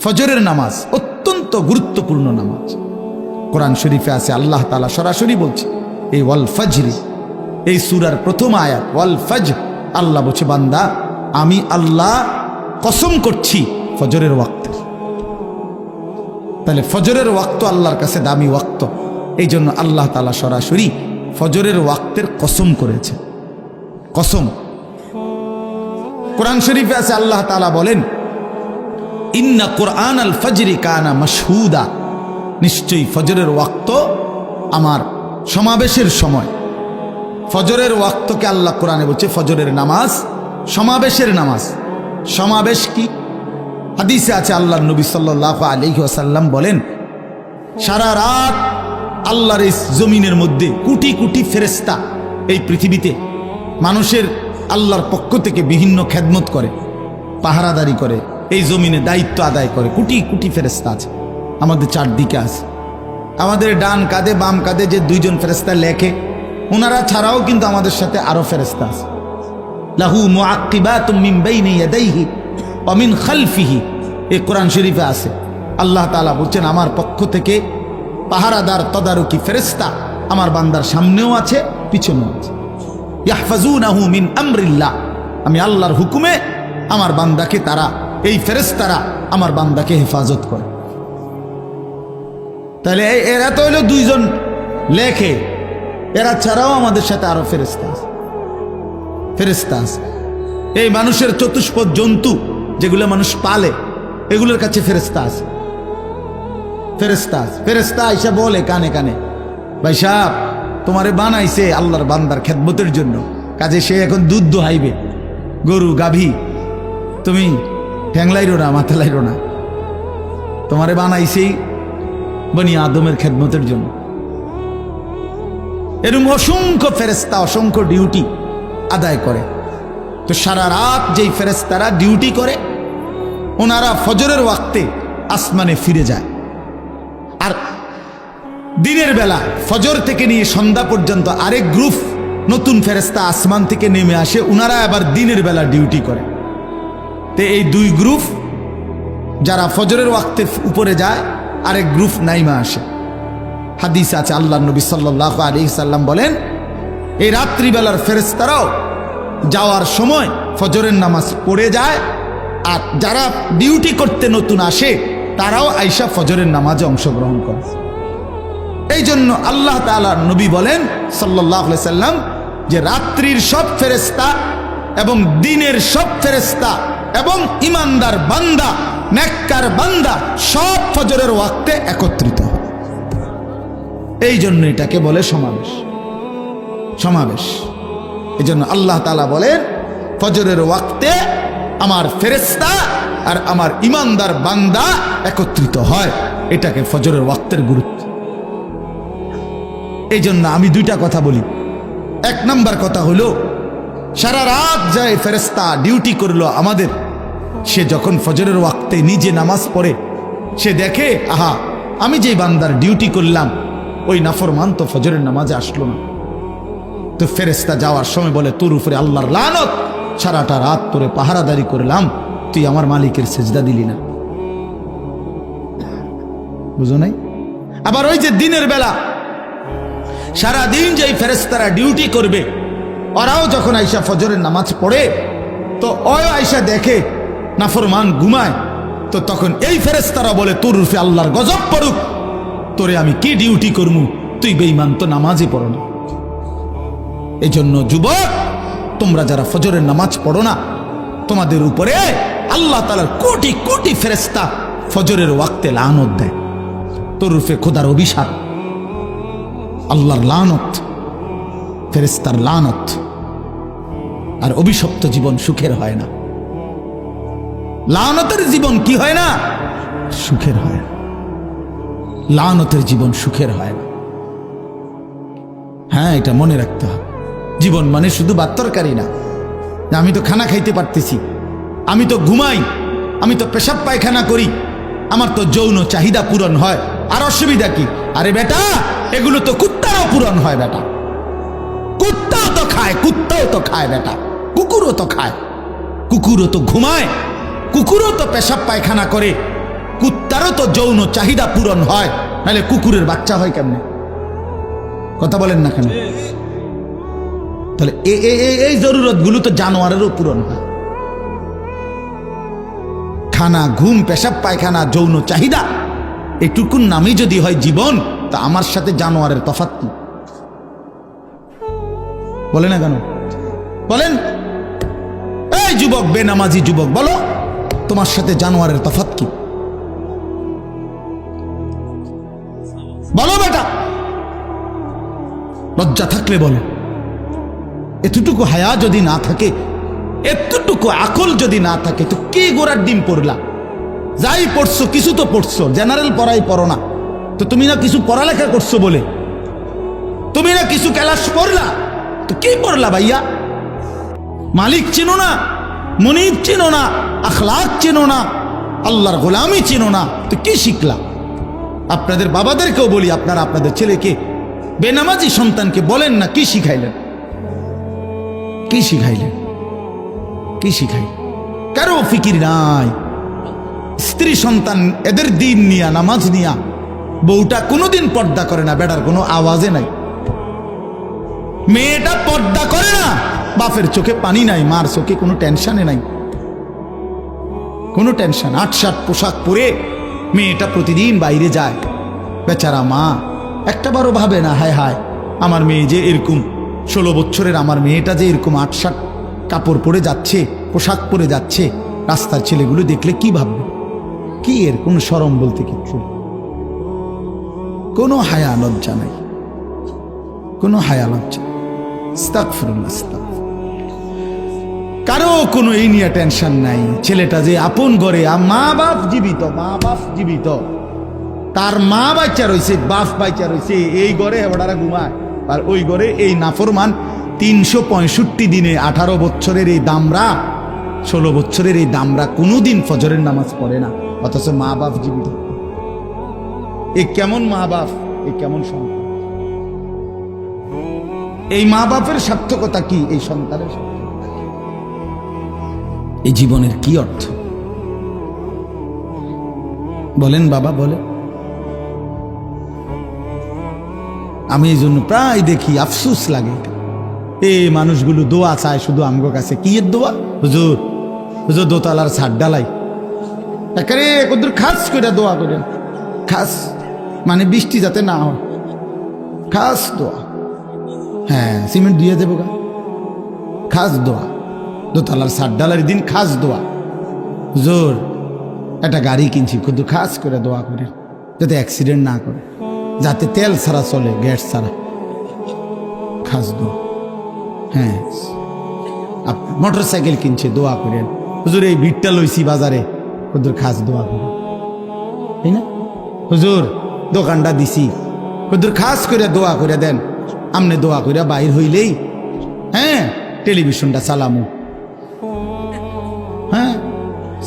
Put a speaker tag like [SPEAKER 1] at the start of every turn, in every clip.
[SPEAKER 1] ফজরের নামাজ অত্যন্ত গুরুত্বপূর্ণ নামাজ। কোরআন শরীফে আছে, আল্লাহ তালা সরাসরি বলছে এই ওয়াল ফজরি এই সুরার প্রথম আয়াত, ওয়াল ফজ আল্লাহ বলছে, বান্দা, আমি আল্লাহ কসম করছি ফজরের ওয়াক্তের তাহলে ফজরের ওয়াক্ত আল্লাহর কাছে দামি ওয়াক্ত। এই জন্য আল্লাহ তালা সরাসরি ফজরের ওয়াক্তের কসম করেছে। কসম। কোরআন শরীফে আছে, আল্লাহ তালা বলেন ইন্না কোরআন আল ফজরি কানা মশহুদা। নিশ্চয়ই ফজরের ওয়াক্ত আমার সমাবেশের সময়। ফজরের ওয়াক্তকে আল্লাহ কোরআনে বলছে ফজরের নামাজ, সমাবেশের নামাজ। সমাবেশ কি? হাদিসে আছে আল্লাহ নবী সাল্লাহ আলহি আসাল্লাম বলেন, সারা রাত আল্লাহর এই জমিনের মধ্যে কোটি কোটি ফেরেস্তা এই পৃথিবীতে মানুষের আল্লাহর পক্ষ থেকে বিভিন্ন খেদমত করে, পাহারাদারি করে এই জমিনে দায়িত্ব আদায় করে। কোটি কোটি ফেরেস্তা আছে। আমাদের চারদিকে আছে। আমাদের ডান কাঁধে, বাম কাঁধে যে দুইজন ফেরেস্তা লেখে ওনারা ছাড়াও কিন্তু আমাদের সাথে আরও ফেরেস্তা আছে। লাহু মুআক্কিবাতুম মিন বাইনি ওয়া খালফিহি। এ কোরআন শরীফে আছে। আল্লাহ তাআলা বলছেন, আমার পক্ষ থেকে পাহারাদার তদারকি ফেরেস্তা আমার বান্দার সামনেও আছে, পিছনেও আছে। ইয়াহফাজুনাহু মিন আমরিল্লাহ। আমি আল্লাহর হুকুমে আমার বান্দাকে তারা এই ফেরেস্তারা আমার বান্দাকে হেফাজত করে। তাহলে এরা তো হইল দুইজন লেখে। এরা ছাড়াও আমাদের সাথে আরও ফেরেস্তা আছে। ফেরেস্তা আছে। এই মানুষের চতুষ্পদ জন্তু যেগুলো মানুষ পালে, এগুলোর কাছে ফেরেস্তা আছে। ফেরেস্তা আছে। ফেরেস্তা এসে বলে কানে কানে, ভাই সাহ তোমারে বানাইছে আল্লাহর বান্দার খেদমতের জন্য। কাজে সে এখন দুধ দোহাইবে। গরু, গাভী, তুমি ঠ্যাংলাইরো না মাথা লাইরো না। তোমারে বানাইছেই বনি আদমের খেদমতের জন্য। এরকম অসংখ্য ফেরেস্তা অসংখ্য ডিউটি আদায় করে। তো সারা রাত যেই ফেরেস্তারা ডিউটি করে, ওনারা ফজরের ওয়াক্তে আসমানে ফিরে যায়। আর দিনের বেলা ফজর থেকে নিয়ে সন্ধ্যা পর্যন্ত আরেক গ্রুপ নতুন ফেরেস্তা আসমান থেকে নেমে আসে, ওনারা আবার দিনের বেলা ডিউটি করে। তো এই দুই গ্রুপ, যারা ফজরের ওয়াক্তে উপরে যায়, আরেক গ্রুপ নাইমা আসে। হাদিস আছে, আল্লাহ নবী সাল্লাহ আলী সাল্লাম বলেন, এই রাত্রিবেলার ফেরেস্তারাও যাওয়ার সময় ফজরের নামাজ পড়ে যায়, আর যারা ডিউটি করতে নতুন আসে, তারাও আইসা ফজরের নামাজে অংশগ্রহণ করে। এই জন্য আল্লাহ তালা নবী বলেন সাল্লাহ সাল্লাম যে রাত্রির সব ফেরেস্তা এবং দিনের সব ফেরেস্তা এবং ইমানদার বান্দা, নেককার বান্দা সব ফজরের ওয়াক্তে একত্রিত। এই জন্য এটাকে বলে সমাবেশ। সমাবেশ। এই জন্য আল্লাহ তালা বলেন, ফজরের ওয়াক্তে আমার ফেরেস্তা আর আমার ইমানদার বান্দা একত্রিত হয়। এটাকে ফজরের ওয়াক্তের গুরুত্ব। এই জন্য আমি দুইটা কথা বলি। এক নাম্বার কথা হলো, সারা রাত যায় ফেরেস্তা ডিউটি করল আমাদের। সে যখন ফজরের ওয়াক্তে নিজে নামাজ পড়ে, সে দেখে, আহা, আমি যে বান্দার ডিউটি করলাম, ওই নাফরমান তো ফজরের নামাজে আসলো না। তো ফেরেস্তা যাওয়ার সময় বলে, তোর উপরে আল্লাহর লানত, সারাটা রাত তোরে পাহারাদারি করলাম, তুই আমার মালিকের সেজদা দিলি না। বুঝো নাই? আবার ওই যে দিনের বেলা সারা দিন যেই ফেরেস্তারা ডিউটি করবে, ওরাও যখন আইসা ফজরের নামাজ পড়ে, তো ওই আইসা দেখে নাফরমান ঘুমায়, তো তখন এই ফেরেস্তারা বলে, তোর রূপে আল্লাহর গজব পড়ুক। তোরে আমি কি ডিউটি করমু? তুই বেইমান তো নামাজই পড়ো না এই জন্য যুবক, তোমরা যারা ফজরের নামাজ পড়ো না, তোমাদের উপরে আল্লাহ তালার কোটি কোটি ফেরেস্তা ফজরের ওয়াক্তে লানত দেয়। তোর রূপে খোদার অভিশাপ, আল্লাহর লানত ফেরেস্তার লানত। আর অভিশপ্ত জীবন সুখের হয় না। লানতের জীবন কি হয় না? সুখের হয় লানতের জীবন সুখের হয় না। হ্যাঁ এটা মনে রাখতে হবে। জীবন মানে শুধু বাত্তরকারী না, আমি তো খানা খাইতে পারতেছি। আমি তো ঘুমাই। আমি তো পেশাব পায়খানা করি। আমার তো যৌন চাহিদা পূরণ হয়। আর অসুবিধা কি? আরে বেটা এগুলো তো কুত্তারও পূরণ হয় বেটা। কুত্তাও তো খায় কুত্তাও তো খায় বেটা। কুকুরও তো খায়। কুকুরও তো ঘুমায়। কুকুরও তো পেশাব পায়খানা করে, কুত্তারও তো যৌন চাহিদা পূরণ হয়, নাহলে কুকুরের বাচ্চা হয় কেমনে? কথা বলেন না কেন? তাহলে এই জরুরতগুলো তো জানোয়ারেরও পূরণ হয়। খানা, ঘুম, পেশাব, পায়খানা, যৌন চাহিদা এটুকুন নামই যদি হয় জীবন, তা আমার সাথে জানোয়ারের তফাৎ কি? বলে না কেন? বলেন। এই যুবক, বেনামাজি যুবক, বলো। তোমার সাথে জানোয়ারের তফাৎ কি? বলো বেটা। লজ্জা থাকলে বলো। এতটুকু হায়া যদি না থাকে, এতটুকু আকল যদি না থাকে, তো কে গোড়ার ডিম পড়লা যাই পড়ছো, কিছু তো পড়ছো, জেনারেল পড়াই পড়ো না। তো তুমি না কিছু পড়ালেখা করছ বলে? তুমি না কিছু ক্যালাস পড়লা? তো কি পড়লা ভাইয়া? মালিক চিনো না? মনিব চিনো না, আখলাক চিনো না, আল্লাহর গোলামি চিনো না। তো কি শিখলা? আপনাদের বাবাদেরকেও বলি, আপনারা আপনাদের ছেলেকে, বেনামাজি সন্তানকে বলেন না, কি শিখাইলেন? কি শিখাইলেন? কি শিখাই? কারও ফিকির নাই। স্ত্রী সন্তান, এদের দিন নিয়া, নামাজ নিয়া, বউটা কোনোদিন পর্দা করে না বেটার কোনো আওয়াজে নাই। মেয়েটা পর্দা করে না। বাপের চোখে পানি নাই মার চোখে কোনো টেনশনে নাই। কোনো টেনশন আট সাত পোশাক পরে মেয়েটা প্রতিদিন বাইরে যায়। বেচারা মা একটা বারও ভাবে না হায় হায় আমার মেয়ে যে এরকম। ষোলো বছরের আমার মেয়েটা যে এরকম আট সাত কাপড় পরে যাচ্ছে পোশাক পরে যাচ্ছে রাস্তার ছেলেগুলো দেখলে কি ভাববে? কি এর কোনো সরম বলতে কিচ্ছু। কোনো হায়া লজ্জা নাই। কোনো হায়া লজ্জা আস্তাগফিরুল্লাহ, আস্তাগফিরুল্লাহ। কারও কোনো এই নিয়ে টেনশন নাই। ছেলেটা যে আপন ঘরে মা বাপ জীবিত, মা বাপ জীবিত। তার মা বাচ্চা রয়েছে, বাপ বাচ্চা রয়েছে, এই ঘরে হেবড়ারা ঘুমায়। আর ওই ঘরে এই নাফরমান তিনশো পঁয়ষট্টি দিনে আঠারো বছরের এই দামরা, ষোলো বছরের এই দামরা কোনোদিন ফজরের নামাজ পড়ে না, অথচ মা বাপ জীবিত। এ কেমন মা বাপ, এ কেমন সন্তান? এই মা বাপের সার্থকতা কি, এই সন্তানের সার্থকতা? কি? এই জীবনের কি অর্থ? বলেন বাবা বলে আমি এই জন্য প্রায় দেখি, আফসুস লাগে। এ মানুষগুলো দোয়া চায় শুধু আমগো কাছে। কি এর দোয়া? হুজুর হুজুর দোতলার ছাদ ডালাই। একেবারে কদ্দুর খাস করে দোয়া করেন। খাস মানে বৃষ্টি যাতে না হয়। খাস দোয়া। হ্যাঁ সিমেন্ট দিয়ে দেবো গা। খাস দোয়া। দোতলার সাত ডালার দিন খাস দোয়া। জোর, একটা গাড়ি কিনছি, কিন্তু খাস করে দোয়া করে, যাতে অ্যাক্সিডেন্ট না করে, যাতে তেল ছাড়া চলে, গ্যাস ছাড়া। খাস দোয়া। হ্যাঁ। মোটর সাইকেল কিনছে, দোয়া করেন হুজুর, এই ভিড়টা লইছি বাজারে হুজুর খাস দোয়া করে। তাই না? হুজুর, দোকানটা দিছি। হুজুর খাস করে দোয়া করে দেন। আমনে দোয়া করে বাইর হইলেই হ্যাঁ টেলিভিশনটা চালামু।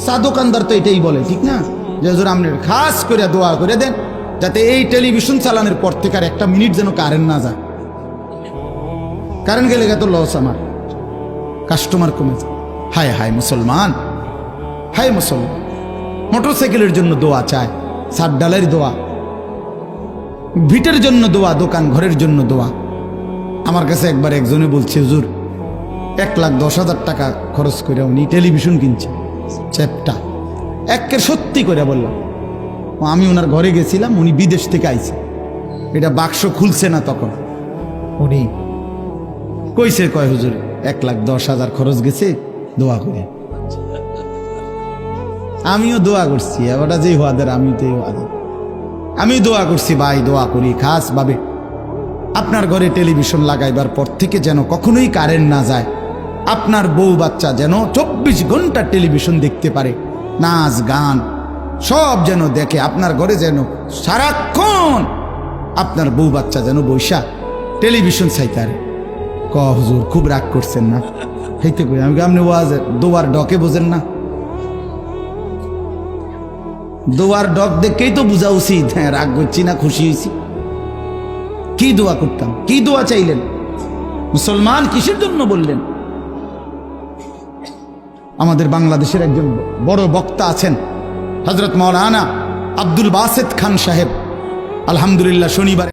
[SPEAKER 1] চা দোকানদার তো এটাই বলে, ঠিক না? যে হুজুর আপনি খাস করে দোয়া করে দেন, যাতে এই টেলিভিশন চালানোর পর থেকে আর একটা মিনিট যেন কারেন্ট না যায়। কারেন্ট গেলে তো লস আমার। কাস্টমার কমে যায়। হায় হায় মুসলমান। হায় মুসলমান। মোটরসাইকেলের জন্য দোয়া চায়, সাত ডালের দোয়া। ভিটের জন্য দোয়া, দোকান ঘরের জন্য দোয়া। আমার কাছে একবার একজনে বলছে, হুজুর, এক লাখ দশ হাজার টাকা খরচ করে উনি টেলিভিশন কিনছে চ্যাপটা। একের সত্যি করে বললাম, আমি ওনার ঘরে গেছিলাম, উনি বিদেশ থেকে আইছে। এটা বাক্স খুলছে না তখন। উনি কইছে, কয় হুজুর, এক লাখ দশ হাজার খরচ গেছে, দোয়া করে। আমিও দোয়া করছি এবারটা যেই হওয়াদের আমি তো হওয়াদের আমি দোয়া করছি, ভাই, দোয়া করি, খাস ভাবে। আপনার ঘরে টেলিভিশন লাগাইবার পর থেকে যেন কখনোই কারেন্ট না যায়। আপনার বউ বাচ্চা যেন চব্বিশ ঘণ্টা টেলিভিশন দেখতে পারে, নাচ, গান, সব যেন দেখে আপনার ঘরে যেন সারাক্ষণ আপনার বউ বাচ্চা যেন বৈশা টেলিভিশন চাইতারে ক, হুজুর, খুব রাগ করছেন না? হইতে কই, আমি আপনি ওয়াজ, দোয়ার ডকে বোঝেন না? দোয়ার ডক দেখেই তো বোঝা উচিত হ্যাঁ রাগ করছি না, খুশি হয়েছি কি দোয়া করতাম? কি দোয়া চাইলেন? মুসলমান কিসের জন্য বললেন? আমাদের বাংলাদেশের একজন বড় বক্তা আছেন হজরত মৌলানা আব্দুল বাসেদ খান সাহেব। আলহামদুলিল্লাহ শনিবার